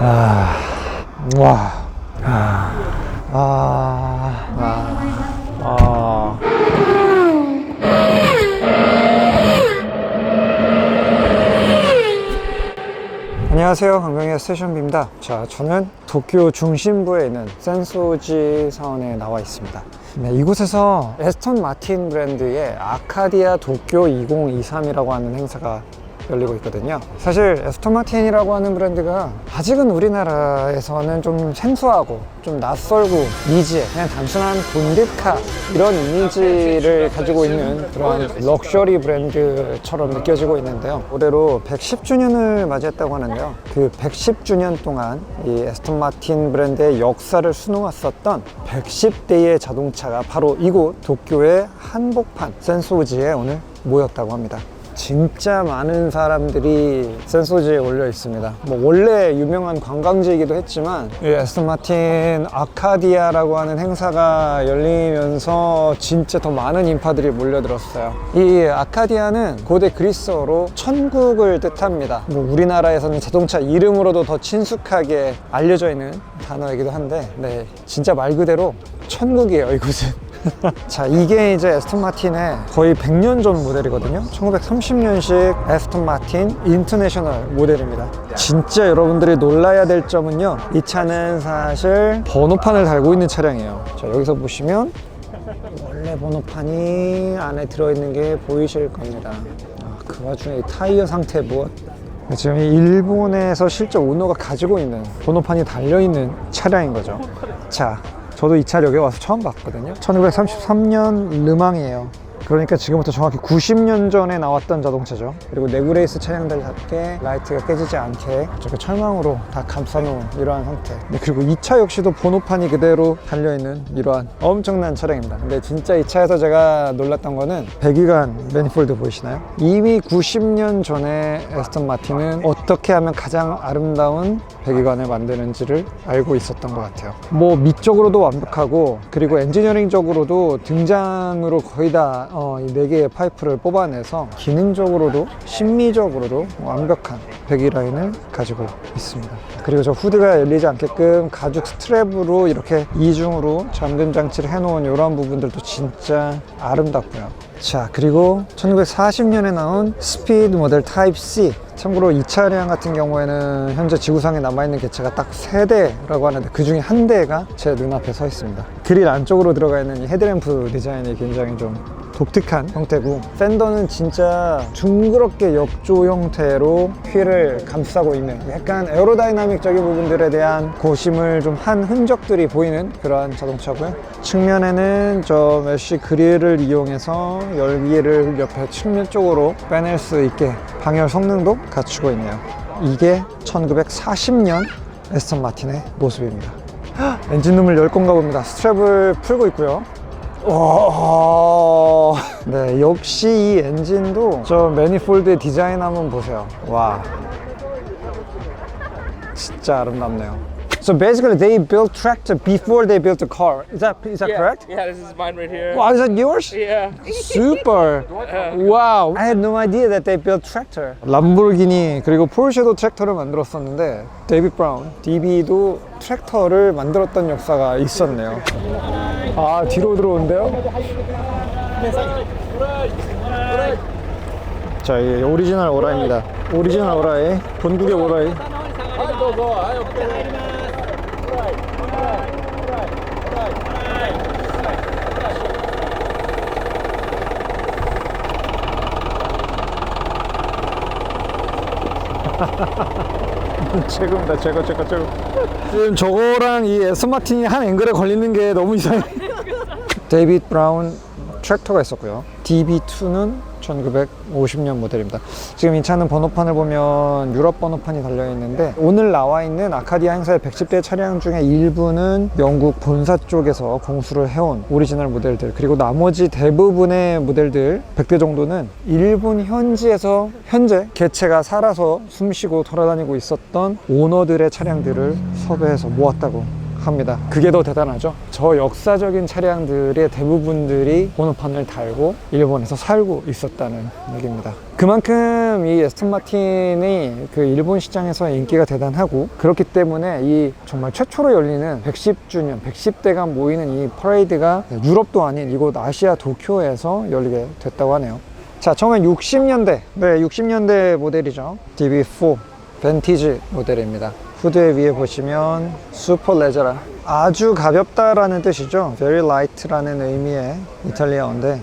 아, 와. 아, 아, 아, 아. 안녕하세요. 강병의 스테이션비입니다. 자, 저는 도쿄 중심부에 있는 센소지 사원에 나와 있습니다. 네, 이곳에서 에스턴 마틴 브랜드의 아카디아 도쿄 2023이라고 하는 행사가 열리고 있거든요. 사실 에스턴 마틴이라고 하는 브랜드가 아직은 우리나라에서는 좀 생소하고 좀 낯설고 이지에 그냥 단순한 본드카 이런 이미지를 가지고 있는 그런 럭셔리 브랜드처럼 느껴지고 있는데요. 올해로 110주년을 맞이했다고 하는데요. 그 110주년 동안 이 에스턴 마틴 브랜드의 역사를 수놓았었던 110대의 자동차가 바로 이곳 도쿄의 한복판 센소지에 오늘 모였다고 합니다. 진짜 많은 사람들이 센소지에 올려 있습니다. 뭐 원래 유명한 관광지이기도 했지만 이 에스턴 마틴 아카디아라고 하는 행사가 열리면서 진짜 더 많은 인파들이 몰려들었어요. 이 아카디아는 고대 그리스어로 천국을 뜻합니다. 뭐 우리나라에서는 자동차 이름으로도 더 친숙하게 알려져 있는 단어이기도 한데, 네 진짜 말 그대로 천국이에요 이곳은. 자 이게 이제 에스턴 마틴의 거의 100년 전 모델이거든요. 1930년식 에스턴 마틴 인터내셔널 모델입니다. 진짜 여러분들이 놀라야 될 점은요 이 차는 사실 번호판을 달고 있는 차량이에요. 자 여기서 보시면 원래 번호판이 안에 들어있는 게 보이실 겁니다. 아, 그 와중에 이 타이어 상태 무엇 지금 이 일본에서 실제 오너가 가지고 있는 번호판이 달려있는 차량인 거죠. 자 저도 이 차를 여기 와서 처음 봤거든요. 1933년 르망이에요 그러니까 지금부터 정확히 90년 전에 나왔던 자동차죠. 그리고 내구레이스 차량들답게 라이트가 깨지지 않게 저렇게 철망으로 다 감싸놓은 이러한 상태. 네, 그리고 이 차 역시도 번호판이 그대로 달려있는 이러한 엄청난 차량입니다. 근데 진짜 이 차에서 제가 놀랐던 거는 배기관 매니폴드 보이시나요? 이미 90년 전에 에스턴 마틴은 어떻게 하면 가장 아름다운 배기관을 만드는지를 알고 있었던 것 같아요. 뭐 미적으로도 완벽하고 그리고 엔지니어링적으로도 등장으로 거의 다 어, 이 4개의 파이프를 뽑아내서 기능적으로도 심미적으로도 완벽한 배기 라인을 가지고 있습니다. 그리고 저 후드가 열리지 않게끔 가죽 스트랩으로 이렇게 이중으로 잠금 장치를 해놓은 이런 부분들도 진짜 아름답고요. 자, 그리고 1940년에 나온 스피드 모델 타입 C. 참고로 이 차량 같은 경우에는 현재 지구상에 남아있는 개체가 딱 세대라고 하는데 그 중에 한 대가 제 눈앞에 서 있습니다. 그릴 안쪽으로 들어가 있는 이 헤드램프 디자인이 굉장히 좀 독특한 형태고 팬더는 진짜 둥그렇게 역조 형태로 휠을 감싸고 있는 약간 에어로다이나믹적인 부분들에 대한 고심을 좀 한 흔적들이 보이는 그러한 자동차고요. 측면에는 저 메쉬 그릴을 이용해서 열기를 옆에 측면 쪽으로 빼낼 수 있게 방열 성능도 갖추고 있네요. 이게 1940년 에스턴 마틴의 모습입니다. 헉, 엔진룸을 열 건가 봅니다. 스트랩을 풀고 있고요 와, 네, 역시 이 엔진도 저 매니폴드의 디자인 한번 보세요. 와, 진짜 아름답네요. So basically, they built tractor before they built the car. Is that is that yeah. correct? Yeah, this is mine right here. Wow, is that yours? Yeah. Super. Wow. I had no idea that they built tractor. 람보르기니 그리고 포르쉐도 트랙터를 만들었었는데 데이비 브라운, DB도 트랙터를 만들었던 역사가 있었네요. 아 뒤로 들어오는데요? 자, 이 오리지널 오라입니다. 오리지널 오라이, 본국의 오라이. 최고입니다. 최고, 최고, 최고. 지금 저거랑 이 에스 마틴이 한 앵글에 걸리는 게 너무 이상해. 데이빗 브라운 트랙터가 있었고요. DB2는 1950년 모델입니다. 지금 이 차는 번호판을 보면 유럽 번호판이 달려 있는데 오늘 나와 있는 아카디아 행사의 110대 차량 중에 일부는 영국 본사 쪽에서 공수를 해온 오리지널 모델들 그리고 나머지 대부분의 모델들 100대 정도는 일본 현지에서 현재 개체가 살아서 숨쉬고 돌아다니고 있었던 오너들의 차량들을 섭외해서 모았다고 합니다. 그게 더 대단하죠. 저 역사적인 차량들의 대부분들이 번호판을 달고 일본에서 살고 있었다는 얘기입니다. 그만큼 이 에스턴 마틴이 그 일본 시장에서 인기가 대단하고 그렇기 때문에 이 정말 최초로 열리는 110주년, 110대가 모이는 이 퍼레이드가 유럽도 아닌 이곳 아시아 도쿄에서 열리게 됐다고 하네요. 자, 1960년대, 네, 60년대 모델이죠. DB4 벤티지 모델입니다. 후드 위에 보시면 슈퍼 레저라 아주 가볍다라는 뜻이죠. very light라는 의미의 이탈리아어인데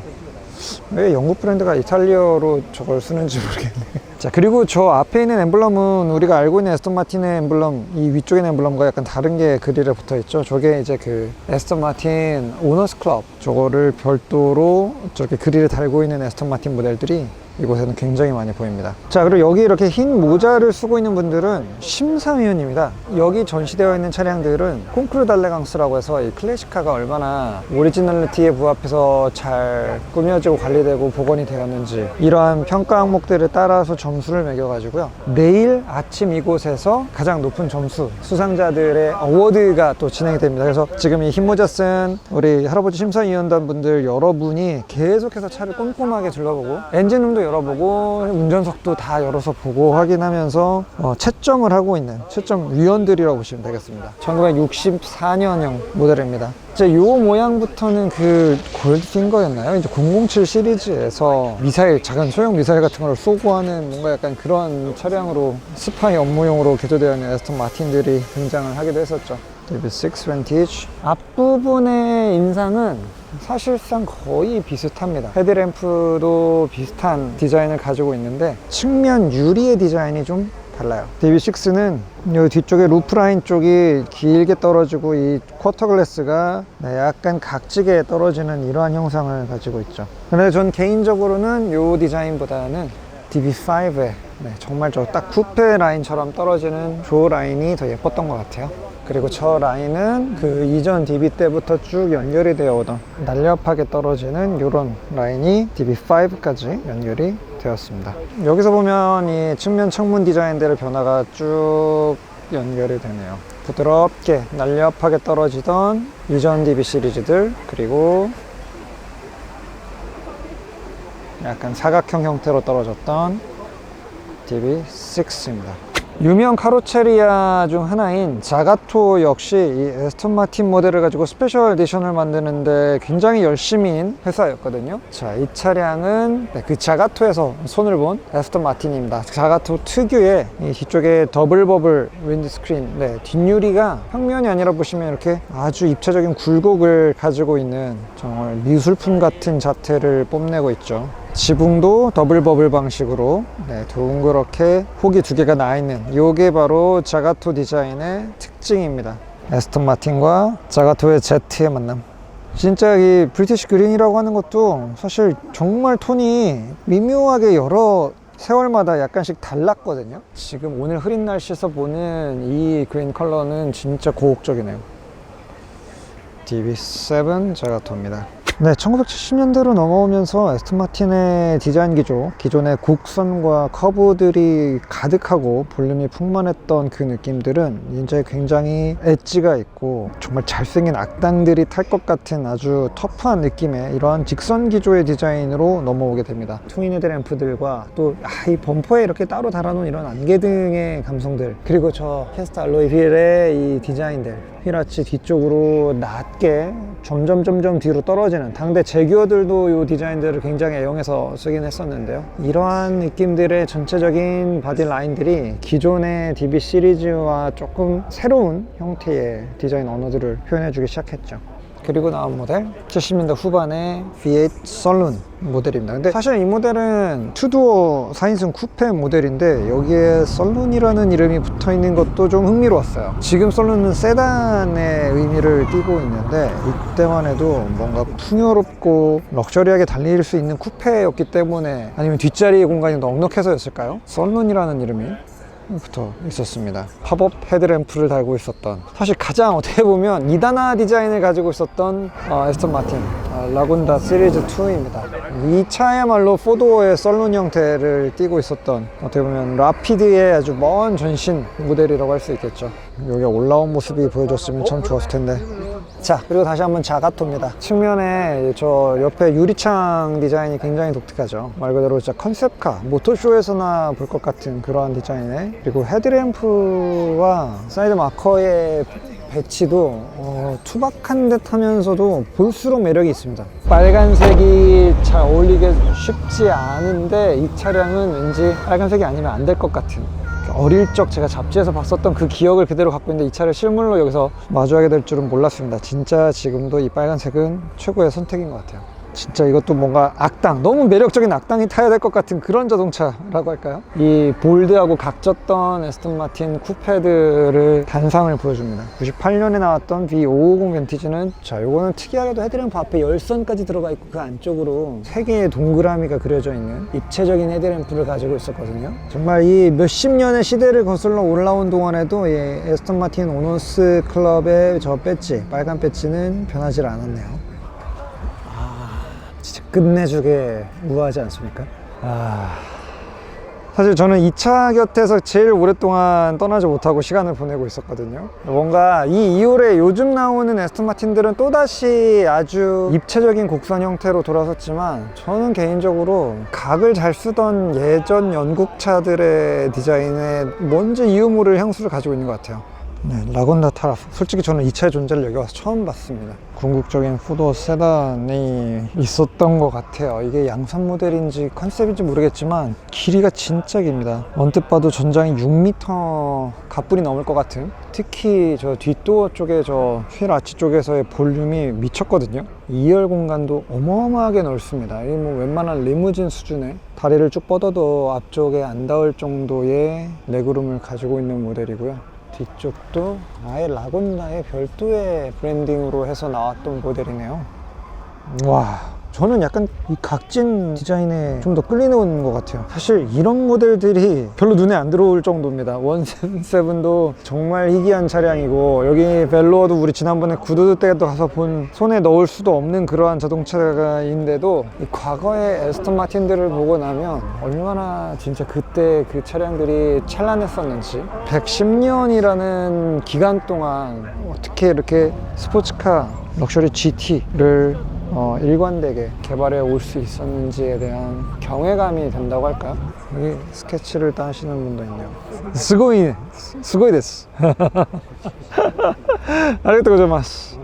왜 영국 브랜드가 이탈리아로 저걸 쓰는지 모르겠네. 자 그리고 저 앞에 있는 엠블럼은 우리가 알고 있는 에스턴 마틴의 엠블럼 이 위쪽에 있는 엠블럼과 약간 다른 게 그릴에 붙어 있죠. 저게 이제 그 에스턴 마틴 오너스 클럽 저거를 별도로 저기 그릴에 달고 있는 에스턴 마틴 모델들이 이곳에는 굉장히 많이 보입니다. 자, 그리고 여기 이렇게 흰 모자를 쓰고 있는 분들은 심사위원입니다. 여기 전시되어 있는 차량들은 콩크루 달레강스라고 해서 이 클래식카가 얼마나 오리지널리티에 부합해서 잘 꾸며지고 관리되고 복원이 되었는지 이러한 평가 항목들에 따라서 점 수를 매겨가지고요. 내일 아침 이곳에서 가장 높은 점수 수상자들의 어워드가 또 진행이 됩니다. 그래서 지금 이 흰 모자 쓴 우리 할아버지 심사위원단 분들 여러분이 계속해서 차를 꼼꼼하게 둘러보고 엔진룸도 열어보고 운전석도 다 열어서 보고 확인하면서 어, 채점을 하고 있는 채점 위원들이라고 보시면 되겠습니다. 1964년형 모델입니다. 이제 요 모양부터는 그 골드 핑거였나요? 이제 007 시리즈에서 미사일, 작은 소형 미사일 같은 걸 쏘고 하는 뭔가 약간 그런 차량으로 스파이 업무용으로 개조되어 있는 에스턴 마틴들이 등장을 하기도 했었죠. DB6 벤티지 앞부분의 인상은 사실상 거의 비슷합니다. 헤드램프도 비슷한 디자인을 가지고 있는데 측면 유리의 디자인이 좀 달라요. DB6는 이 뒤쪽에 루프라인 쪽이 길게 떨어지고 이 쿼터 글래스가 네, 약간 각지게 떨어지는 이러한 형상을 가지고 있죠. 근데 전 개인적으로는 이 디자인보다는 DB5의 정말 저 딱 쿠페 라인처럼 떨어지는 조 라인이 더 예뻤던 것 같아요. 그리고 저 라인은 그 이전 DB 때부터 쭉 연결이 되어 오던 날렵하게 떨어지는 이런 라인이 DB5까지 연결이 되었습니다. 여기서 보면 이 측면 창문 디자인들의 변화가 쭉 연결이 되네요. 부드럽게 날렵하게 떨어지던 이전 DB 시리즈들 그리고 약간 사각형 형태로 떨어졌던 DB6입니다. 유명 카로체리아 중 하나인 자가토 역시 이 에스턴 마틴 모델을 가지고 스페셜 에디션을 만드는데 굉장히 열심인 회사였거든요. 자, 이 차량은 네, 그 자가토에서 손을 본 에스턴 마틴입니다. 자가토 특유의 이 뒤쪽에 더블 버블 윈드스크린, 네, 뒷유리가 평면이 아니라 보시면 이렇게 아주 입체적인 굴곡을 가지고 있는 정말 미술품 같은 자태를 뽐내고 있죠. 지붕도 더블 버블 방식으로 네, 동그랗게 폭이 두 개가 나 있는 이게 바로 자가토 디자인의 특징입니다. 에스턴 마틴과 자가토의 Z의 만남. 진짜 이 브리티시 그린이라고 하는 것도 사실 정말 톤이 미묘하게 여러 세월마다 약간씩 달랐거든요. 지금 오늘 흐린 날씨에서 보는 이 그린 컬러는 진짜 고혹적이네요. DB7 자가토입니다. 네, 1970년대로 넘어오면서 에스턴 마틴의 디자인 기조, 기존의 곡선과 커브들이 가득하고 볼륨이 풍만했던 그 느낌들은 이제 굉장히 엣지가 있고 정말 잘생긴 악당들이 탈 것 같은 아주 터프한 느낌의 이러한 직선 기조의 디자인으로 넘어오게 됩니다. 트윈 헤드 램프들과 또 이 범퍼에 이렇게 따로 달아놓은 이런 안개 등의 감성들 그리고 저 캐스트 알로이 휠의 이 디자인들 휠아치 뒤쪽으로 낮게 점점 점점 뒤로 떨어지는 당대 제규어들도 이 디자인들을 굉장히 애용해서 쓰긴 했었는데요. 이러한 느낌들의 전체적인 바디 라인들이 기존의 DB 시리즈와 조금 새로운 형태의 디자인 언어들을 표현해주기 시작했죠 그리고 나온 모델 70년대 후반의 V8 썰룬 모델입니다. 근데 사실 이 모델은 투두어 4인승 쿠페 모델인데 여기에 썰룬이라는 이름이 붙어 있는 것도 좀 흥미로웠어요. 지금 썰룬은 세단의 의미를 띠고 있는데 이때만 해도 뭔가 풍요롭고 럭셔리하게 달릴 수 있는 쿠페였기 때문에 아니면 뒷자리 공간이 넉넉해서였을까요? 썰룬이라는 이름이 부터 있었습니다. 팝업 헤드램프를 달고 있었던 사실 가장 어떻게 보면 2단화 디자인을 가지고 있었던 어, 에스턴 마틴 어, 라군다 시리즈 2입니다. 이 차야말로 포도의 썰룬 형태를 띠고 있었던 어떻게 보면 라피드의 아주 먼 전신 모델이라고 할 수 있겠죠. 여기 올라온 모습이 보여줬으면 참 좋았을 텐데 자 그리고 다시 한번 자가토입니다. 측면에 저 옆에 유리창 디자인이 굉장히 독특하죠. 말 그대로 진짜 컨셉카 모토쇼에서나 볼 것 같은 그러한 디자인에. 그리고 헤드램프와 사이드 마커의 배치도 어, 투박한 듯 하면서도 볼수록 매력이 있습니다. 빨간색이 잘 어울리기 쉽지 않은데 이 차량은 왠지 빨간색이 아니면 안 될 것 같은 어릴 적 제가 잡지에서 봤었던 그 기억을 그대로 갖고 있는데 이 차를 실물로 여기서 마주하게 될 줄은 몰랐습니다. 진짜 지금도 이 빨간색은 최고의 선택인 것 같아요. 진짜 이것도 뭔가 악당, 너무 매력적인 악당이 타야 될 것 같은 그런 자동차라고 할까요? 이 볼드하고 각졌던 에스턴 마틴 쿠페들을 단상을 보여줍니다. 98년에 나왔던 V550 벤티지는 자, 요거는 특이하게도 헤드램프 앞에 열선까지 들어가 있고 그 안쪽으로 세 개의 동그라미가 그려져 있는 입체적인 헤드램프를 가지고 있었거든요. 정말 이 몇십 년의 시대를 거슬러 올라온 동안에도 이 에스턴 마틴 오너스 클럽의 저 배지, 빨간 배지는 변하지 않았네요. 끝내주게 우아하지 않습니까? 아... 사실 저는 이 차 곁에서 제일 오랫동안 떠나지 못하고 시간을 보내고 있었거든요. 뭔가 이 2홀에 요즘 나오는 에스턴 마틴들은 또다시 아주 입체적인 곡선 형태로 돌아섰지만 저는 개인적으로 각을 잘 쓰던 예전 영국차들의 디자인에 뭔지 이유 모를 향수를 가지고 있는 것 같아요. 네, 라곤다 타라프. 솔직히 저는 이 차의 존재를 여기 와서 처음 봤습니다. 궁극적인 포도 세단이 있었던 것 같아요. 이게 양산 모델인지 컨셉인지 모르겠지만 길이가 진짜 깁니다. 언뜻 봐도 전장이 6m 가뿐히 넘을 것 같은 특히 저 뒷도어 쪽에 저 휠 아치 쪽에서의 볼륨이 미쳤거든요. 2열 공간도 어마어마하게 넓습니다. 이 뭐 웬만한 리무진 수준의 다리를 쭉 뻗어도 앞쪽에 안 닿을 정도의 레그룸을 가지고 있는 모델이고요. 뒤쪽도 아예 라곤나의 별도의 브랜딩으로 해서 나왔던 모델이네요. 와. 저는 약간 이 각진 디자인에 좀 더 끌리는 것 같아요. 사실 이런 모델들이 별로 눈에 안 들어올 정도입니다. 177도 정말 희귀한 차량이고 여기 벨로어도 우리 지난번에 구두드 때도 가서 본 손에 넣을 수도 없는 그러한 자동차가인데도 이 과거의 에스턴 마틴들을 보고 나면 얼마나 진짜 그때 그 차량들이 찬란했었는지 110년이라는 기간 동안 어떻게 이렇게 스포츠카 럭셔리 GT를 어, 일관되게 개발해 올 수 있었는지에 대한 경외감이 된다고 할까요? 여기 스케치를 따시는 분도 있네요. 스고이, 스고이 데스. 아리가또 고자마스.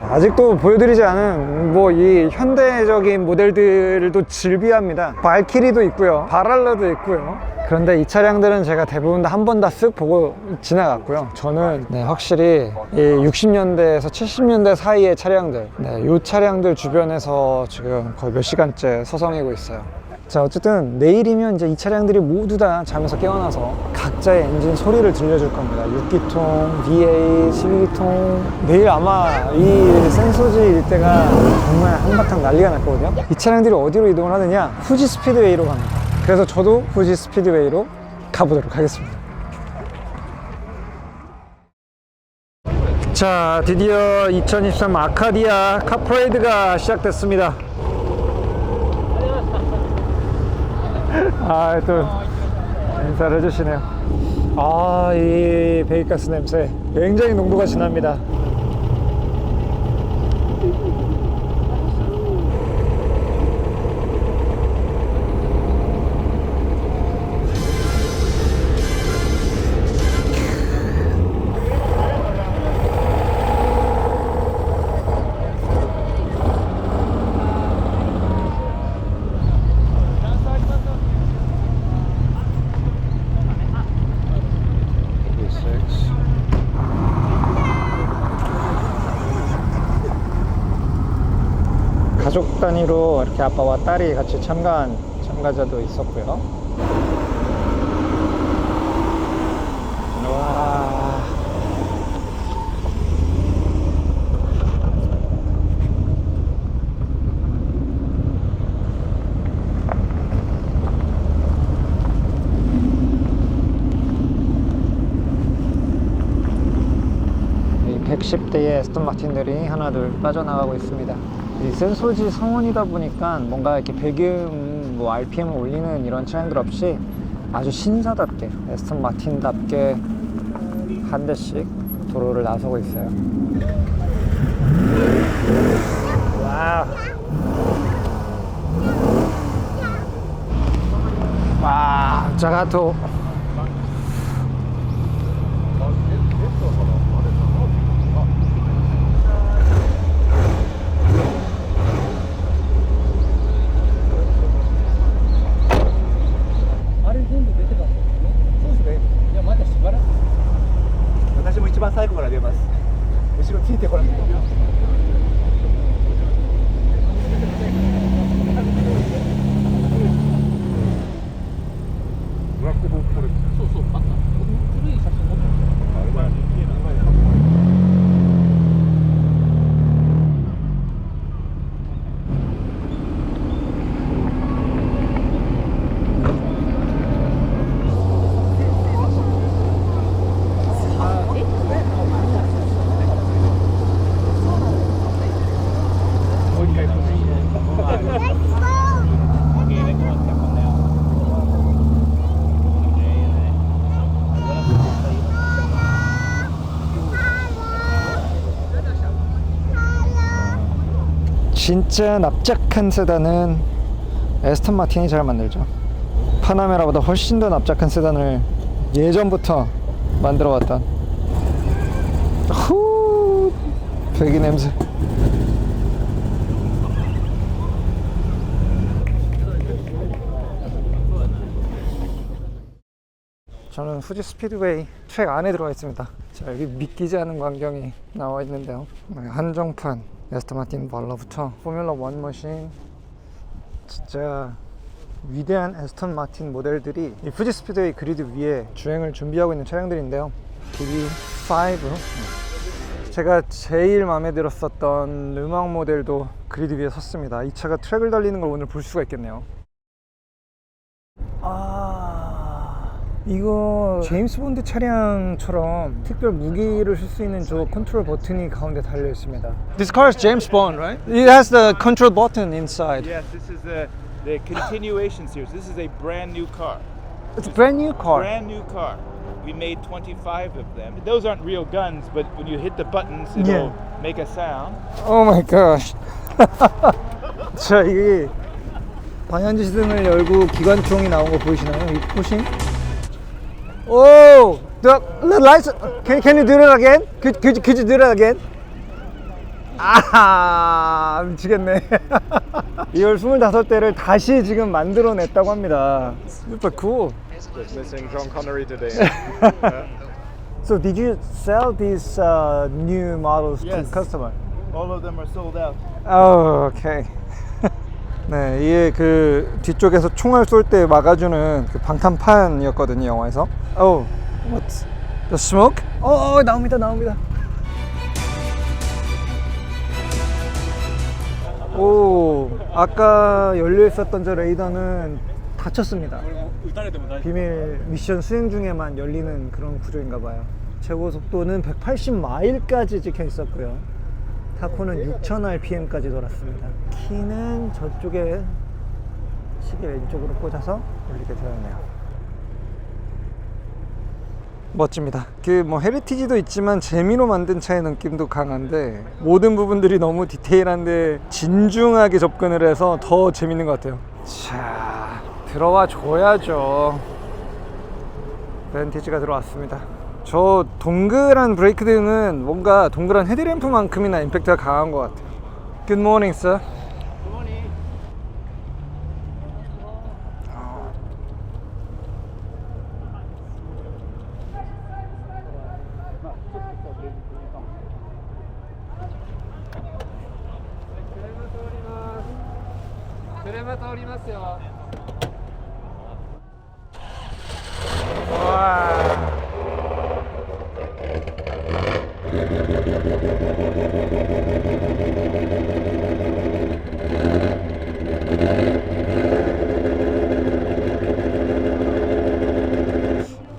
아직도 보여드리지 않은 뭐 이 현대적인 모델들도 즐비합니다. 발키리도 있고요. 바랄라도 있고요. 그런데 이 차량들은 제가 대부분 다 한 번 다 쓱 보고 지나갔고요. 저는 네, 확실히 이 60년대에서 70년대 사이의 차량들, 네, 이 차량들 주변에서 지금 거의 몇 시간째 서성이고 있어요. 자 어쨌든 내일이면 이제 이 차량들이 모두 다 잠에서 깨어나서 각자의 엔진 소리를 들려줄 겁니다. 6기통, V8, 12기통. 내일 아마 이 센소지 일대가 정말 한바탕 난리가 날 거거든요. 이 차량들이 어디로 이동을 하느냐? 후지 스피드웨이로 갑니다. 그래서 저도 후지 스피드웨이로 가보도록 하겠습니다. 자 드디어 2023 아카디아 카프레이드가 시작됐습니다 아, 또 인사를 해주시네요. 아, 이 배기가스 냄새 굉장히 농도가 진합니다. 가족 단위로 이렇게 아빠와 딸이 같이 참가한 참가자도 있었고요. 와. 110대의 스톤 마틴들이 하나 둘 빠져나가고 있습니다. 이 센소지 성원이다 보니까 뭔가 이렇게 배기음, 뭐 RPM 올리는 이런 차량들 없이 아주 신사답게 에스턴 마틴답게 한 대씩 도로를 나서고 있어요. 와우. 와, 자가토.「 진짜 납작한 세단은 에스턴 마틴이 잘 만들죠. 파나메라보다 훨씬 더 납작한 세단을 예전부터 만들어 왔던 후 배기 냄새. 저는 후지 스피드웨이 트랙 안에 들어가 있습니다. 자, 여기 믿기지 않은 광경이 나와 있는데요. 네, 한정판 에스터 마틴 발러부터 포뮬러 1 머신 진짜 위대한 에스턴 마틴 모델들이 이 후지 스피드웨이 그리드 위에 주행을 준비하고 있는 차량들인데요. DB5 제가 제일 마음에 들었었던 르망 모델도 그리드 위에 섰습니다. 이 차가 트랙을 달리는 걸 오늘 볼 수가 있겠네요. 아 이거 제임스 본드 차량처럼 특별 무기를 쓸 수 있는 저 컨트롤 버튼이 가운데 달려 있습니다. This car is James Bond, right? It has the control button inside. Yes, this is the the continuation series. This is a brand new car. It's a brand new car. Brand new car. We made 25 of them. Those aren't real guns, but when you hit the buttons, it'll Yeah. make a sound. Oh my gosh. 자, 이게 방향지 시등을 열고 기관총이 나온 거 보이시나요? 이 포싱? 오! The, the lights, can, can you do it again? Could, could, you- could you do it again? 아, 미치겠네. 2월 25대를 다시 지금 만들어냈다고 합니다. Super cool. Just missing John Connery today So did you sell these uh, new models Yes. to customer? All of them are sold out. 어, 오케이. 네, 이게 그 뒤쪽에서 총알 쏠 때 막아주는 그 방탄판이었거든요, 영화에서. Oh, what's the smoke? 어, 어, 나옵니다, 나옵니다. 오, 아까 열려 있었던 저 레이더는 닫혔습니다. 비밀 미션 수행 중에만 열리는 그런 구조인가 봐요. 최고 속도는 180마일까지 찍혀 있었고요. 타코는 6000rpm까지 돌았습니다. 키는 저쪽에 시계 왼쪽으로 꽂아서 올리게 되어 있네요. 멋집니다. 그 뭐 헤리티지도 있지만 재미로 만든 차의 느낌도 강한데 모든 부분들이 너무 디테일한데 진중하게 접근을 해서 더 재밌는 것 같아요. 자, 들어와 줘야죠. 벤티지가 들어왔습니다. 저 동그란 브레이크 등은 뭔가 동그란 헤드램프만큼이나 임팩트가 강한 것 같아요. Good morning, sir. 와.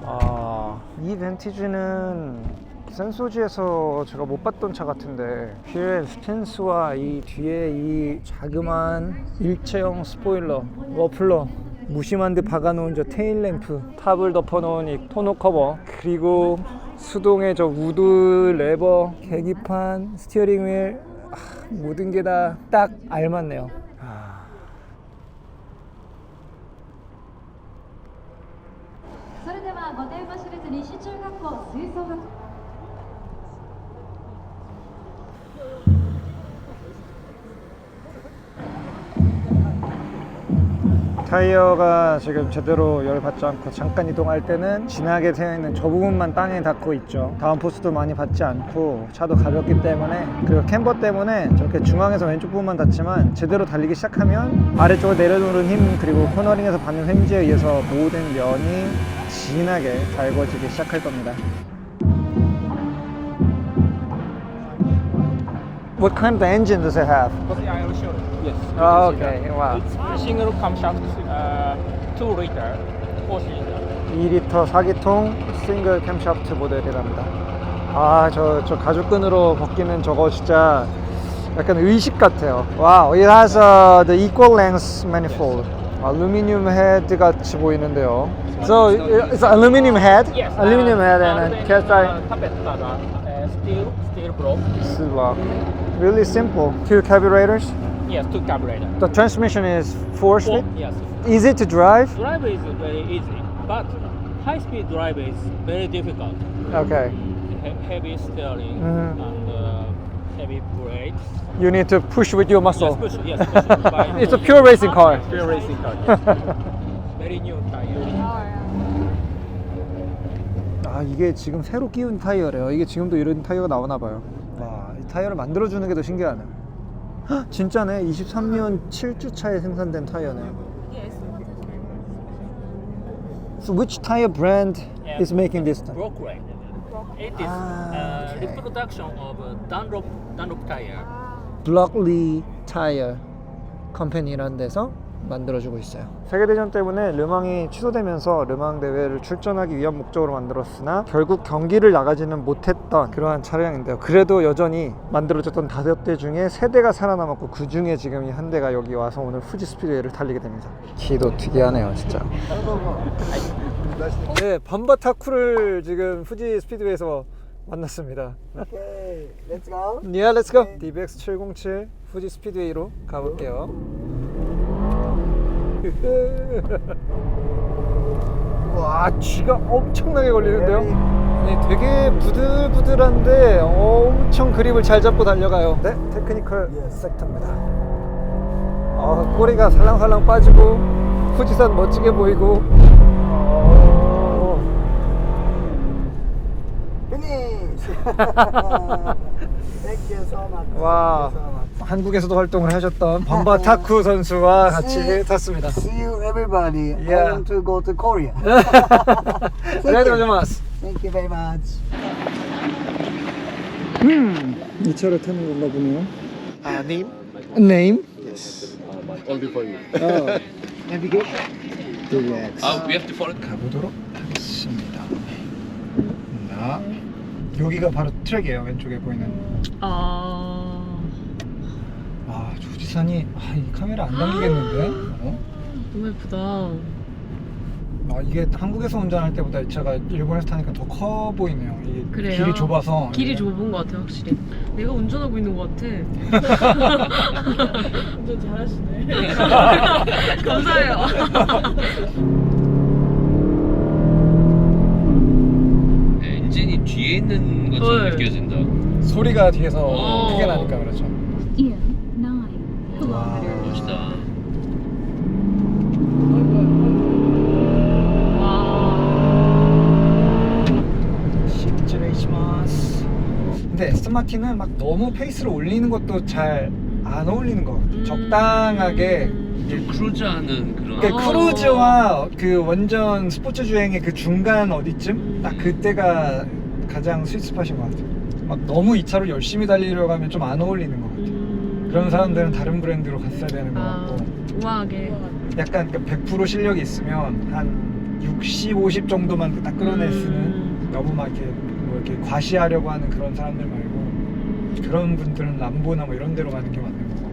아, 이 벤티지는 센 소지에서 제가 못 봤던 차 같은데 휠 스탠스와 이 뒤에 이 자그마한 일체형 스포일러 머플러 무심한 듯 박아놓은 저 테일 램프 탑을 덮어놓은 이 토너 커버 그리고 수동의 저 우드 레버 계기판 스티어링 휠 아, 모든 게 다 딱 알맞네요 타이어가 지금 제대로 열 받지 않고 잠깐 이동할 때는 진하게 되어 있는 저 부분만 땅에 닿고 있죠. 다운포스도 많이 받지 않고 차도 가볍기 때문에 그리고 캠버 때문에 저렇게 중앙에서 왼쪽 부분만 닿지만 제대로 달리기 시작하면 아래쪽으로 내려놓는 힘 그리고 코너링에서 받는 횡지에 의해서 모든 면이 진하게 달궈지기 시작할 겁니다. What kind of engine does it have? I will show you. Yes. Oh, okay. Wow. It's single camshaft, uh, two liter, four cylinder. 2리터 4기통 싱글 캠샤프트 모델이랍니다. 아, 저, 저 가죽끈으로 벗기는 저거 진짜 약간 의식 같아요. 와우, it has uh, the equal length manifold. 알루미늄 헤드 같이 보이는데요. So, it's aluminum head? Yes. aluminum uh, head uh, and a cast iron uh, carpet cover, uh, steel, steel block. block. Really simple. Two carburetors. Yes, two carburetors. The transmission is four Four, speed. yes. Easy to drive. Drive is very easy, but high speed drive is very difficult. Okay. He- heavy steering Mhm. and uh, heavy brakes. You need to push with your muscle. Yes, push, yes, push. It's a pure racing car. Pure racing car. Yes. very new 아 이게 지금 새로 끼운 타이어래요. 이게 지금도 이런 타이어가 나오나 봐요. 와, 이 타이어를 만들어 주는 게 더 신기하네. 헉, 진짜네. 23년 7주 차에 생산된 타이어네. So which tire brand is making this? tire? Brockway. It is Ah, uh, okay. reproduction of uh, Dunlop Dunlop tire. 블럭리 타이어 컴퍼니라는 데서 만들어주고 있어요. 세계대전 때문에 르망이 취소되면서 르망 대회를 출전하기 위한 목적으로 만들었으나 결국 경기를 나가지는 못했던 그러한 차량인데요. 그래도 여전히 만들어졌던 다섯 대 중에 세 대가 살아남았고 그 중에 지금 이 한 대가 여기 와서 오늘 후지 스피드웨이를 달리게 됩니다. 키도 특이하네요, 진짜. 네, 범버 타쿠를 지금 후지 스피드웨이에서 만났습니다. Go. Yeah, let's go. DBX 707 후지 스피드웨이로 가볼게요. 와, 쥐가 엄청나게 걸리는데요? 네, 되게 부들부들한데 엄청 그립을 잘 잡고 달려가요. 네, 테크니컬 섹터입니다. 어, 꼬리가 살랑살랑 빠지고 후지산 멋지게 보이고. 어, Finish. Thank you so much. 와, Thank you so much. 한국에서도 활동을 하셨던 범바 타쿠 선수와 같이 탔습니다. See you, everybody. Yeah. I want to go to Korea. 네, 고자마스. Thank you very much. 이 차를 타는 건가 보네요. Uh, name? Name? Yes. Only for you. 어, Navigation? DX. Uh, we have to follow. 가보도록 하겠습니다. 나 여기가 바로 트랙이에요. 왼쪽에 보이는. 아 아, 조지산이 아, 이 카메라 안 당기겠는데? 어? 너무 예쁘다. 아, 이게 한국에서 운전할 때보다 이 차가 일본에서 타니까 더 커 보이네요. 이게 그래요? 길이 좁아서. 길이 이게. 좁은 것 같아 확실히. 내가 운전하고 있는 것 같아. 운전 잘하시네. 감사해요. 엔진이 뒤에 있는 것처럼 네. 느껴진다. 소리가 뒤에서 어. 크게 나니까 그렇죠. in 9 kilometers. 멋있다. 시즈레이시마스. 근데 에스턴 마틴은 막 너무 페이스를 올리는 것도 잘 안 어울리는 것 같아요. 음. 적당하게 좀 크루즈하는 그런. 그러니까 어. 크루즈와 그 완전 스포츠 주행의 그 중간 어디쯤 딱 그때가 가장 스위트스팟인 것 같아요. 막 너무 이 차로 열심히 달리려고 하면 좀 안 어울리는 것 같아요. 음. 그런 사람들은 다른 브랜드로 갔어야 되는 것 아, 같고 우아하게. 약간 그 100% 실력이 있으면 한 60, 50 정도만 딱 끌어낼 수는 음. 너무 막 이렇게 뭐 이렇게 과시하려고 하는 그런 사람들 말고 그런 분들은 람보나 뭐 이런 데로 가는 게 맞는 거고.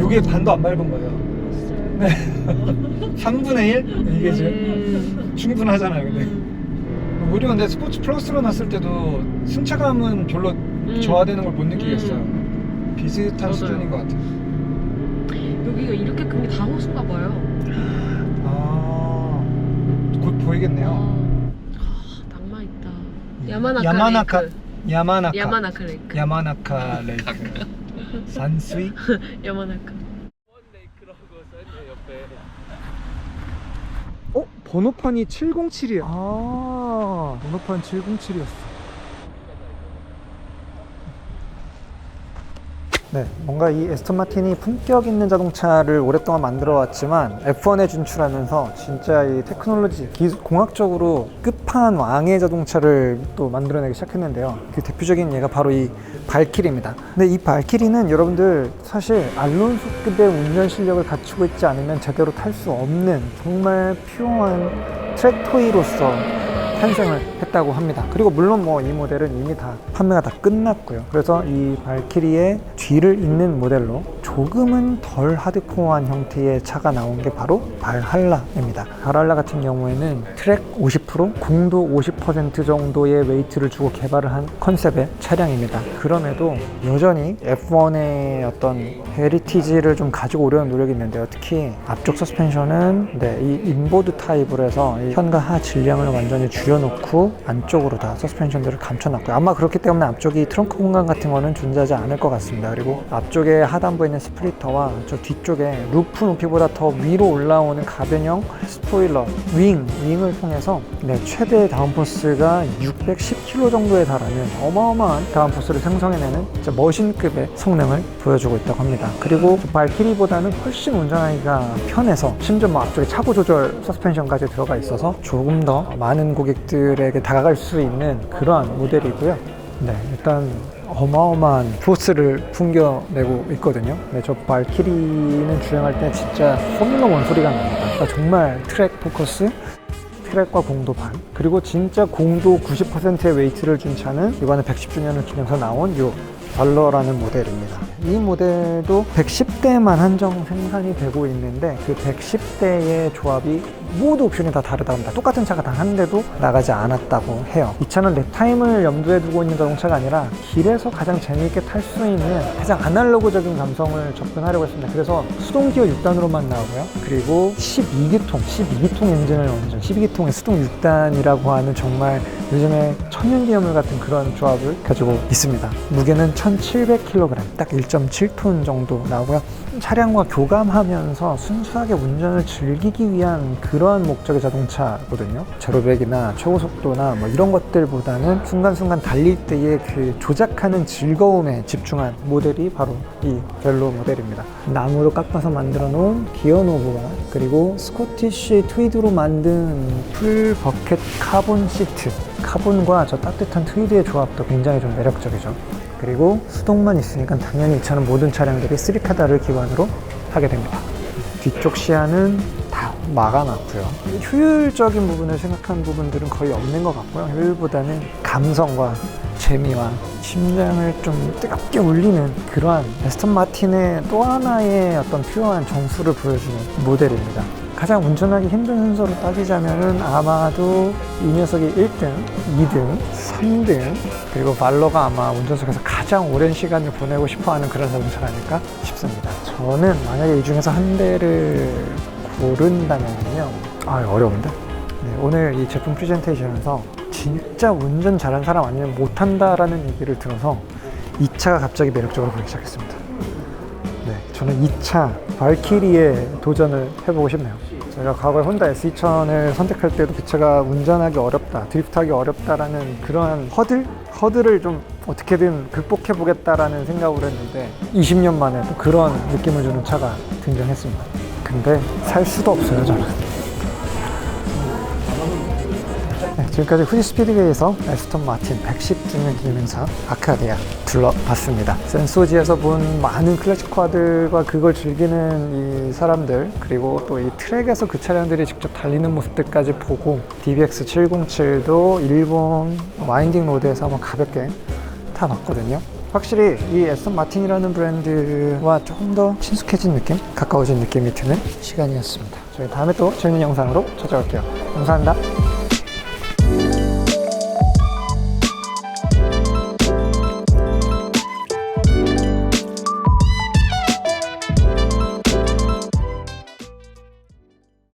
요게 반도 안 밟은 거예요. 네. 3분의 1? 이게 지금 음. 충분하잖아요, 근데. 우리 근데 스포츠 플러스로 놨을 때도 승차감은 별로 저하되는 걸 못 느끼겠어요. 비슷한 맞아요. 수준인 것 같아요. 여기가 이렇게 큰 게 다 호수인가 봐요. 아, 곧 보이겠네요. 아, 낭만 있다. 야마나카, 야마나카, 레이크. 야마나카, 야마나카 레이크. 야마나카 레이크, 산스위. 야마나카. 어? 번호판이 707이에요. 아, 번호판 707이었어. 네, 뭔가 이 에스턴 마틴이 품격 있는 자동차를 오랫동안 만들어 왔지만 F1에 진출하면서 진짜 이 테크놀로지, 기술, 공학적으로 끝판왕의 자동차를 또 만들어내기 시작했는데요. 그 대표적인 예가 바로 이 발키리입니다. 근데 이 발키리는 여러분들 사실 알론소급의 운전 실력을 갖추고 있지 않으면 제대로 탈 수 없는 정말 퓨어한 트랙토이로서 탄생을 했다고 합니다. 그리고 물론 뭐 이 모델은 이미 다 판매가 다 끝났고요. 그래서 이 발키리의 뒤를 잇는 모델로 조금은 덜 하드코어한 형태의 차가 나온 게 바로 발할라입니다. 발할라 같은 경우에는 트랙 50%, 공도 50% 정도의 웨이트를 주고 개발을 한 컨셉의 차량입니다. 그럼에도 여전히 F1의 어떤 헤리티지를 좀 가지고 오려는 노력이 있는데요. 특히 앞쪽 서스펜션은 네, 이 인보드 타입으로 해서 이 현과 하 질량을 완전히 줄여놓고 안쪽으로 다 서스펜션들을 감춰놨고요. 아마 그렇기 때문에 앞쪽이 트렁크 공간 같은 거는 존재하지 않을 것 같습니다. 그리고 앞쪽에 하단부에 있는 스플리터와 저 뒤쪽에 루프 높이보다 더 위로 올라오는 가변형 스포일러 윙, 윙을 통해서 네, 최대 다운포스가 610kg 정도에 달하는 어마어마한 다운포스를 생성해내는 진짜 머신급의 성능을 보여주고 있다고 합니다. 그리고 발키리보다는 훨씬 운전하기가 편해서 심지어 뭐 앞쪽에 차고 조절 서스펜션까지 들어가 있어서 조금 더 많은 고객들에게 다가갈 수 있는 그러한 모델이고요. 네, 일단 어마어마한 포스를 풍겨내고 있거든요. 네, 저 발키리는 주행할 때 진짜 포뮬러 원 소리가 납니다. 그러니까 정말 트랙 포커스, 트랙과 공도 반 그리고 진짜 공도 90%의 웨이트를 준 차는 이번에 110주년을 기념해서 나온 요 발러라는 모델입니다. 이 모델도 110대만 한정 생산이 되고 있는데 그 110대의 조합이 모두 옵션이 다 다르다고 합니다. 똑같은 차가 단한 대도 나가지 않았다고 해요. 이 차는 랩타임을 염두에 두고 있는 자동차가 아니라 길에서 가장 재미있게 탈 수 있는 가장 아날로그적인 감성을 접근하려고 했습니다. 그래서 수동기어 6단으로만 나오고요. 그리고 12기통, 12기통 엔진을 원전, 12기통의 수동 6단이라고 하는 정말 요즘에 천연기념물 같은 그런 조합을 가지고 있습니다. 무게는 1700kg, 딱 1.7톤 정도 나오고요. 차량과 교감하면서 순수하게 운전을 즐기기 위한 그러한 목적의 자동차거든요. 제로백이나 최고속도나 뭐 이런 것들보다는 순간순간 달릴 때의 그 조작하는 즐거움에 집중한 모델이 바로 이 벨로 모델입니다. 나무로 깎아서 만들어 놓은 기어 노브와 그리고 스코티쉬 트위드로 만든 풀 버켓 카본 시트 카본과 저 따뜻한 트위드의 조합도 굉장히 좀 매력적이죠. 그리고 수동만 있으니까 당연히 이 차는 모든 차량들이 3페달을 기반으로 하게 됩니다. 뒤쪽 시야는 다 막아놨고요. 효율적인 부분을 생각한 부분들은 거의 없는 것 같고요. 효율보다는 감성과 재미와 심장을 좀 뜨겁게 울리는 그러한 에스턴 마틴의 또 하나의 어떤 퓨어한 정수를 보여주는 모델입니다. 가장 운전하기 힘든 순서로 따지자면은 아마도 이 녀석이 1등, 2등, 3등 그리고 발러가 아마 운전석에서 가장 오랜 시간을 보내고 싶어 하는 그런 자동차가 아닐까 싶습니다. 저는 만약에 이 중에서 한 대를 고른다면요. 아 어려운데. 네, 오늘 이 제품 프레젠테이션에서 진짜 운전 잘하는 사람 아니면 못한다라는 얘기를 들어서 이 차가 갑자기 매력적으로 보이기 시작했습니다. 네, 저는 이차 발키리에 도전을 해보고 싶네요. 제가 과거에 혼다 S2000을 선택할 때도 그 차가 운전하기 어렵다, 드리프트하기 어렵다라는 그러한 허들? 허들을 좀 어떻게든 극복해 보겠다라는 생각으로 했는데 20년 만에 또 그런 느낌을 주는 차가 등장했습니다. 근데 살 수도 없어요, 저는. 지금까지 후디 스피드웨이에서 에스턴 마틴 110주년 기념행사 아카디아 둘러봤습니다. 센소지에서 본 많은 클래식카들과 그걸 즐기는 이 사람들 그리고 또 이 트랙에서 그 차량들이 직접 달리는 모습들까지 보고 DBX 707도 일본 와인딩 로드에서 한번 가볍게 타봤거든요. 확실히 이 에스턴 마틴이라는 브랜드와 조금 더 친숙해진 느낌, 가까워진 느낌이 드는 시간이었습니다. 저희 다음에 또 재밌는 영상으로 찾아올게요. 감사합니다.